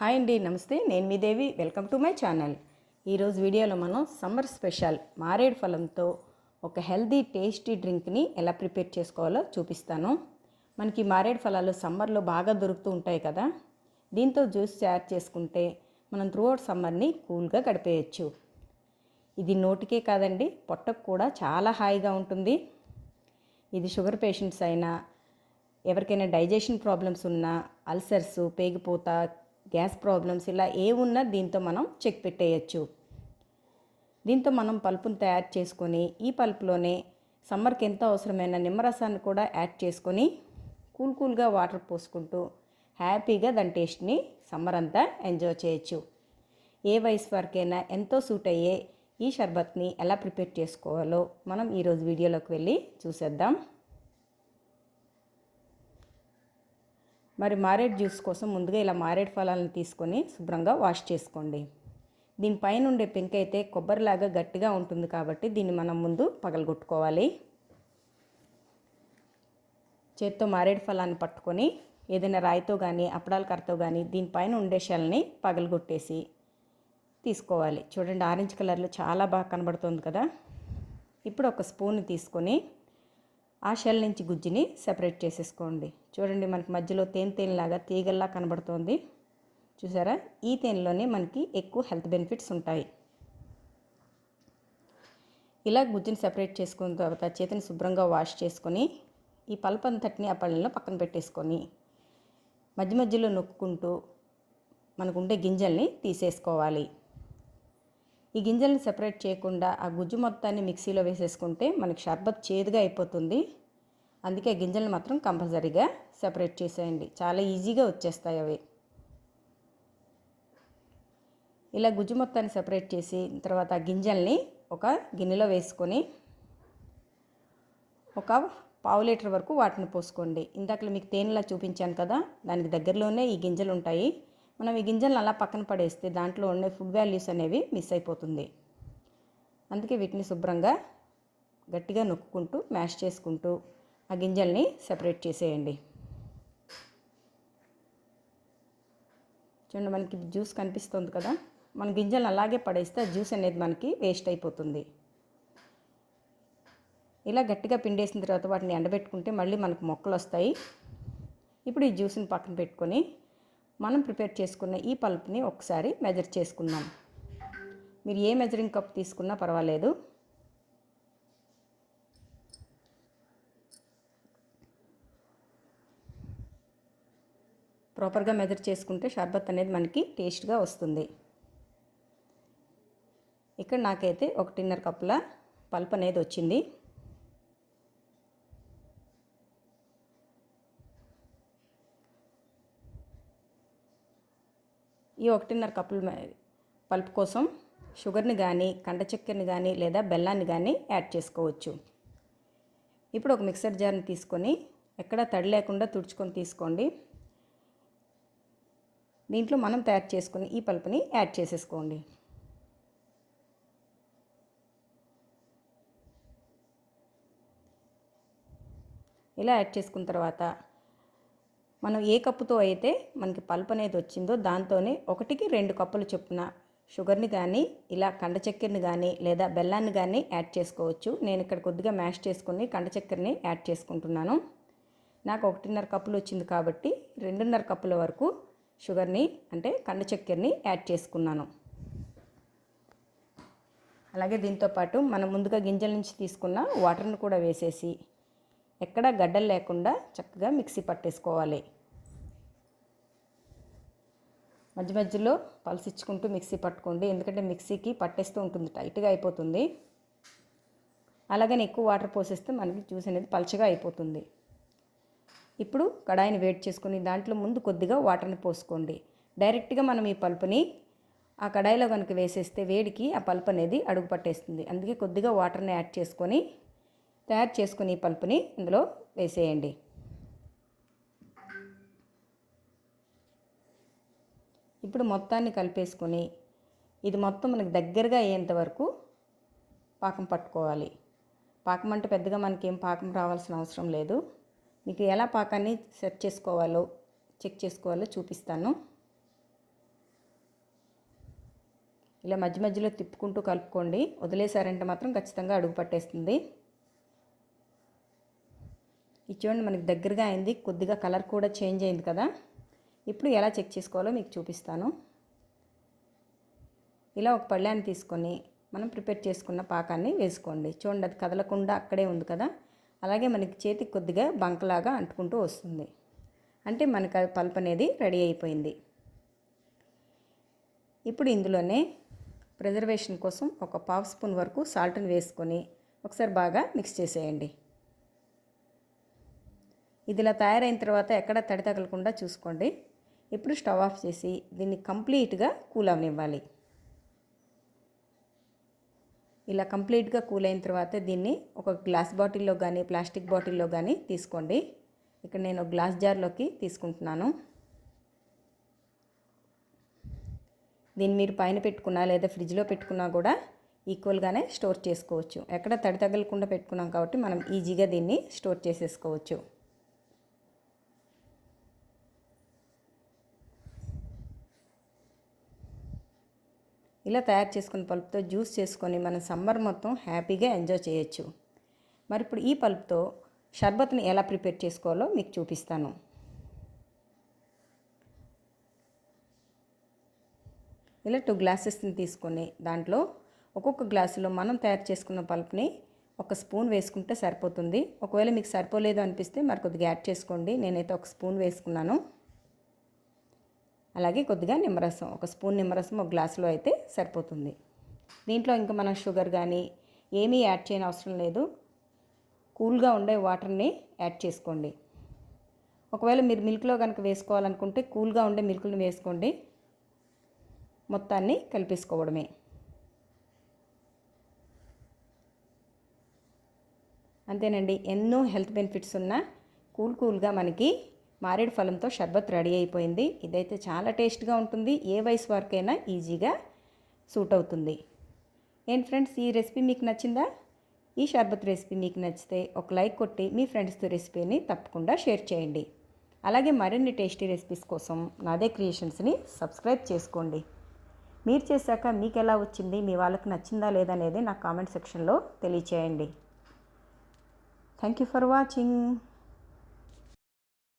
Hi అండి నమస్తే. నేను మీ Devi. Welcome to my channel. ఈరోజు వీడియోలో మనం సమ్మర్ స్పెషల్ మారేడు ఫలంతో ఒక హెల్దీ టేస్టీ డ్రింక్ని ఎలా ప్రిపేర్ చేసుకోవాలో చూపిస్తాను. మనకి మారేడు ఫలాలు సమ్మర్లో బాగా దొరుకుతూ ఉంటాయి కదా. దీంతో జ్యూస్ తయారు చేసుకుంటే మనం త్రూఅవుట్ సమ్మర్ని కూల్గా గడిపేయచ్చు. ఇది నోటికే కాదండి పొట్టకు కూడా చాలా హాయిగా ఉంటుంది. ఇది షుగర్ పేషెంట్స్ అయినా ఎవరికైనా డైజెషన్ ప్రాబ్లమ్స్ ఉన్నా అల్సర్స్ పేగిపోత గ్యాస్ ప్రాబ్లమ్స్ ఇలా ఏ ఉన్నా దీంతో మనం చెక్ పెట్టేయచ్చు. దీంతో మనం పల్పును తయారు చేసుకొని ఈ పల్పులోనే సమ్మర్కి ఎంతో అవసరమైన నిమ్మరసాన్ని కూడా యాడ్ చేసుకొని కూల్ కూల్గా వాటర్ పోసుకుంటూ హ్యాపీగా దాని టేస్ట్ని సమ్మర్ అంతా ఎంజాయ్ చేయొచ్చు. ఏ వయసు వరకైనా ఎంతో సూట్ అయ్యే ఈ షర్బత్ని ఎలా ప్రిపేర్ చేసుకోవాలో మనం ఈరోజు వీడియోలోకి వెళ్ళి చూసేద్దాం. మరి మారేడ్ జ్యూస్ కోసం ముందుగా ఇలా మారేడ్ ఫలాలను తీసుకొని శుభ్రంగా వాష్ చేసుకోండి. దీనిపైన ఉండే పెంక అయితే కొబ్బరిలాగా గట్టిగా ఉంటుంది కాబట్టి దీన్ని మనం ముందు పగలగొట్టుకోవాలి. చేత్తో మారేడు ఫలాన్ని పట్టుకొని ఏదైనా రాయితో కానీ అప్పడాల కర్రతో కానీ దీనిపైన ఉండే షెల్ని పగలగొట్టేసి తీసుకోవాలి. చూడండి ఆరెంజ్ కలర్లో చాలా బాగా కనబడుతుంది కదా. ఇప్పుడు ఒక స్పూన్ తీసుకొని ఆ షెల్ నుంచి గుజ్జుని సెపరేట్ చేసేసుకోండి. చూడండి మనకి మధ్యలో తేనె తేనెలాగా తీగల్లా కనబడుతోంది. చూసారా? ఈ తేనెలోనే మనకి ఎక్కువ హెల్త్ బెనిఫిట్స్ ఉంటాయి. ఇలా గుజ్జుని సెపరేట్ చేసుకున్న తర్వాత చేతిని శుభ్రంగా వాష్ చేసుకొని ఈ పల్ప్ అంతటిని ఆ పళ్ళలో పక్కన పెట్టేసుకొని మధ్య మధ్యలో నొక్కుంటూ మనకు ఉండే గింజల్ని తీసేసుకోవాలి. ఈ గింజలను సెపరేట్ చేయకుండా ఆ గుజ్జు మొత్తాన్ని మిక్సీలో వేసేసుకుంటే మనకి షర్బత్ చేదుగా అయిపోతుంది. అందుకే గింజల్ని మాత్రం కంపల్సరీగా సెపరేట్ చేసేయండి. చాలా ఈజీగా వచ్చేస్తాయి అవి. ఇలా గుజ్జు మొత్తాన్ని సెపరేట్ చేసి తర్వాత ఆ గింజల్ని ఒక గిన్నెలో వేసుకొని ఒక పావు లీటర్ వరకు వాటిని పోసుకోండి. ఇందాక మీకు తేనెలా చూపించాను కదా దానికి దగ్గరలోనే ఈ గింజలు ఉంటాయి. మనం ఈ గింజలను అలా పక్కన పడేస్తే దాంట్లో ఉండే ఫుడ్ వాల్యూస్ అనేవి మిస్ అయిపోతుంది. అందుకే వీటిని శుభ్రంగా గట్టిగా నొక్కుంటూ మ్యాష్ చేసుకుంటూ ఆ గింజల్ని సెపరేట్ చేసేయండి. చూడండి మనకి జ్యూస్ కనిపిస్తుంది కదా? మన గింజలను అలాగే పడేస్తే ఆ జ్యూస్ అనేది మనకి వేస్ట్ అయిపోతుంది. ఇలా గట్టిగా పిండేసిన తర్వాత వాటిని ఎండబెట్టుకుంటే మళ్ళీ మనకు మొక్కలు వస్తాయి. ఇప్పుడు ఈ జ్యూస్ని పక్కన పెట్టుకొని మనం ప్రిపేర్ చేసుకున్న ఈ పల్ప్ని ఒకసారి మెజర్ చేసుకుందాం. మీరు ఏ మెజరింగ్ కప్ తీసుకున్నా పర్వాలేదు. ప్రాపర్గా మెజర్ చేసుకుంటే షర్బత్ అనేది మనకి టేస్ట్గా వస్తుంది. ఇక్కడ నాకైతే ఒకటిన్నర కప్పుల పల్ప్ అనేది వచ్చింది. ఈ ఒకటిన్నర కప్పుల పల్ప్ కోసం షుగర్ని కానీ కండ చక్కెరని కానీ లేదా బెల్లాన్ని కానీ యాడ్ చేసుకోవచ్చు. ఇప్పుడు ఒక మిక్సర్ జార్ని తీసుకొని ఎక్కడా తడి లేకుండా తుడుచుకొని తీసుకోండి. దీంట్లో మనం తయారు చేసుకుని ఈ పల్పుని యాడ్ చేసేసుకోండి. ఇలా యాడ్ చేసుకున్న తర్వాత మనం ఏ కప్పుతో అయితే మనకి పల్ప్ అనేది వచ్చిందో దాంతోనే ఒకటికి రెండు కప్పులు చొప్పున షుగర్ని కానీ ఇలా కండ చక్కెరని కానీ లేదా బెల్లాన్ని కానీ యాడ్ చేసుకోవచ్చు. నేను ఇక్కడ కొద్దిగా మ్యాష్ చేసుకుని కండ చక్కెరని యాడ్ చేసుకుంటున్నాను. నాకు ఒకటిన్నర కప్పులు వచ్చింది కాబట్టి రెండున్నర కప్పుల వరకు షుగర్ని అంటే కండ చక్కెరని యాడ్ చేసుకున్నాను. అలాగే దీంతోపాటు మనం ముందుగా గింజల నుంచి తీసుకున్న వాటర్ని కూడా వేసేసి ఎక్కడా గడ్డలు లేకుండా చక్కగా మిక్సీ పట్టేసుకోవాలి. మధ్య మధ్యలో పలసిచ్చుకుంటూ మిక్సీ పట్టుకోండి. ఎందుకంటే మిక్సీకి పట్టేస్తూ ఉంటుంది టైట్గా అయిపోతుంది. అలాగని ఎక్కువ వాటర్ పోసేస్తే మనకి జ్యూస్ అనేది పలచగా అయిపోతుంది. ఇప్పుడు కడాయిని వేడి చేసుకుని దాంట్లో ముందు కొద్దిగా వాటర్ని పోసుకోండి. డైరెక్ట్గా మనం ఈ పల్పుని ఆ కడాయిలో కనుక వేసేస్తే వేడికి ఆ పల్ప్ అనేది అడుగు పట్టేస్తుంది. అందుకే కొద్దిగా వాటర్ని యాడ్ చేసుకొని తయారు చేసుకుని ఈ పల్పుని ఇందులో వేసేయండి. ఇప్పుడు మొత్తాన్ని కలిపేసుకొని ఇది మొత్తం మనకి దగ్గరగా అయ్యేంత వరకు పాకం పట్టుకోవాలి. పాకం అంటే పెద్దగా మనకి ఏం పాకం రావాల్సిన అవసరం లేదు. మీకు ఎలా పాకాన్ని సెట్ చేసుకోవాలో చెక్ చేసుకోవాలో చూపిస్తాను. ఇలా మధ్య మధ్యలో తిప్పుకుంటూ కలుపుకోండి. వదిలేసారంటే మాత్రం ఖచ్చితంగా అడుగు పట్టేస్తుంది. ఇది చూడండి మనకి దగ్గరగా అయింది. కొద్దిగా కలర్ కూడా చేంజ్ అయింది కదా. ఇప్పుడు ఎలా చెక్ చేసుకోవాలో మీకు చూపిస్తాను. ఇలా ఒక పళ్ళాన్ని తీసుకొని మనం ప్రిపేర్ చేసుకున్న పాకాన్ని వేసుకోండి. చూడండి అది కదలకుండా అక్కడే ఉంది కదా. అలాగే మనకి చేతికి కొద్దిగా బంకలాగా అంటుకుంటూ వస్తుంది. అంటే మనకు పల్ప్ అనేది రెడీ అయిపోయింది. ఇప్పుడు ఇందులోనే ప్రిజర్వేషన్ కోసం ఒక పావు స్పూన్ వరకు సాల్ట్ని వేసుకొని ఒకసారి బాగా మిక్స్ చేసేయండి. ఇది ఇలా తయారైన తర్వాత ఎక్కడ తడి తగలకుండా చూసుకోండి. ఇప్పుడు స్టవ్ ఆఫ్ చేసి దీన్ని కంప్లీట్గా కూల్ అవనివ్వాలి. ఇలా కంప్లీట్గా కూల్ అయిన తర్వాత దీన్ని ఒక గ్లాస్ బాటిల్లో కానీ ప్లాస్టిక్ బాటిల్లో కానీ తీసుకోండి. ఇక్కడ నేను గ్లాస్ జార్లోకి తీసుకుంటున్నాను. దీన్ని మీరు పైన పెట్టుకున్నా లేదా ఫ్రిడ్జ్లో పెట్టుకున్నా కూడా ఈక్వల్గానే స్టోర్ చేసుకోవచ్చు. ఎక్కడ తడి తగలకుండా పెట్టుకున్నాం కాబట్టి మనం ఈజీగా దీన్ని స్టోర్ చేసేసుకోవచ్చు. ఇలా తయారు చేసుకున్న పల్ప్తో జ్యూస్ చేసుకొని మనం సమ్మర్ మొత్తం హ్యాపీగా ఎంజాయ్ చేయొచ్చు. మరి ఇప్పుడు ఈ పల్ప్తో షర్బత్ని ఎలా ప్రిపేర్ చేసుకోవాలో మీకు చూపిస్తాను. ఇలా టూ గ్లాసెస్ని తీసుకొని దాంట్లో ఒక్కొక్క గ్లాసులో మనం తయారు చేసుకున్న పల్ప్ని ఒక స్పూన్ వేసుకుంటే సరిపోతుంది. ఒకవేళ మీకు సరిపోలేదు అనిపిస్తే మరి కొద్దిగా యాడ్ చేసుకోండి. నేనైతే ఒక స్పూన్ వేసుకున్నాను. అలాగే కొద్దిగా నిమ్మరసం ఒక స్పూన్ నిమ్మరసం ఒక గ్లాసులో అయితే సరిపోతుంది. దీంట్లో ఇంకా మనం షుగర్ కానీ ఏమీ యాడ్ చేయని అవసరం లేదు. కూల్గా ఉండే వాటర్ని యాడ్ చేసుకోండి. ఒకవేళ మీరు మిల్క్లో కనుక వేసుకోవాలనుకుంటే కూల్గా ఉండే మిల్క్ని వేసుకోండి. మొత్తాన్ని కలిపేసుకోవడమే. అంతేనండి ఎన్నో హెల్త్ బెనిఫిట్స్ ఉన్న కూల్ కూల్గా మనకి మారేడు ఫలంతో షర్బత్ రెడీ అయిపోయింది. ఇదైతే చాలా టేస్ట్గా ఉంటుంది. ఏ వయసు వరకైనా ఈజీగా సూట్ అవుతుంది. ఏంటి ఫ్రెండ్స్ ఈ రెసిపీ మీకు నచ్చిందా? ఈ షర్బత్ రెసిపీ మీకు నచ్చితే ఒక లైక్ కొట్టి మీ ఫ్రెండ్స్తో రెసిపీని తప్పకుండా షేర్ చేయండి. అలాగే మరిన్ని టేస్టీ రెసిపీస్ కోసం నాదే క్రియేషన్స్ని సబ్స్క్రైబ్ చేసుకోండి. మీరు చేశాక మీకు ఎలా వచ్చింది మీ వాళ్ళకి నచ్చిందా లేదా అనేది నా కామెంట్ సెక్షన్లో తెలియచేయండి. Thank you for watching.